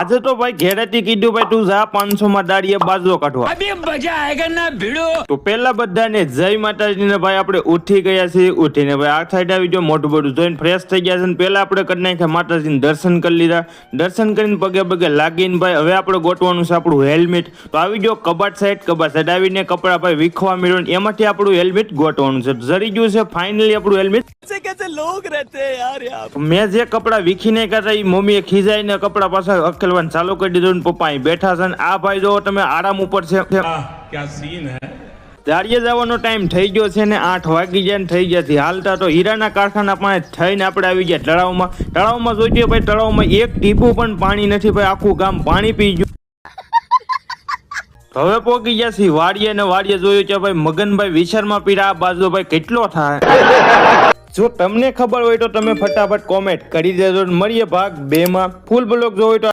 આજે તો ભાઈ ઘેરેથી કીધું ભાઈ તું જા પાંચસો માં દાડીએ બાજરો કાઢવા. તો પેલા બધાને જય માતાજી ને ભાઈ આપણે ઉઠી ગયા છે ઉઠીને ભાઈ આ સાઈડ આવી ગયો મોટું બધું જોઈને ફ્રેશ થઈ ગયા છે ને પેલા આપણે કરી નાખ્યા માતાજીને દર્શન કરી લીધા. દર્શન કરીને પગે પગે લાગીને ભાઈ હવે આપણે ગોઠવાનું છે આપણું હેલ્મેટ તો આવી ગયો કબાટ સાઈડ કબાટ સાઈડ આવીને કપડા ભાઈ વીખવા મેળવીને એમાંથી આપણું હેલ્મેટ ગોઠવાનું છે. જરી ગયું છે ફાઇનલી આપણું હેલ્મેટ कैसे कैसे लोग रहते हैं यार यहाँ મેં જે કપડા વીખીને કાઢા એ મમ્મીએ ખીજાઈને કપડા પાછા અકેલવાનું ચાલુ કરી દીધું ને પપ્પા અહીં બેઠા છે ને આ ભાઈ જો તમે આરામ ઉપર છે क्या सीन है દાડિયે જવાનો ટાઈમ થઈ ગયો છે ને આઠ વાગી ગયા ને થઈ ગયા છે હાલતા તો હીરાના કારખાના પાસે થઈને આપણે આવી ગયા તળાવમાં તળાવમાં જોઈજો ભાઈ તળાવમાં એક ટીપું પણ પાણી નથી ભાઈ આખું ગામ પાણી પી ગયું હવે પોગી ગયા છીએ વાડીએ ને વાડીએ જોયું છે ભાઈ મગનભાઈ વિચારમાં પીડા આ બાજુ ભાઈ કેટલો થાય જો તમને ખબર હોય તો તમે ફટાફટ કોમેન્ટ કરી દેજો મળીએ ભાગ બે માં ફૂલ બ્લોક જોવો હોય તો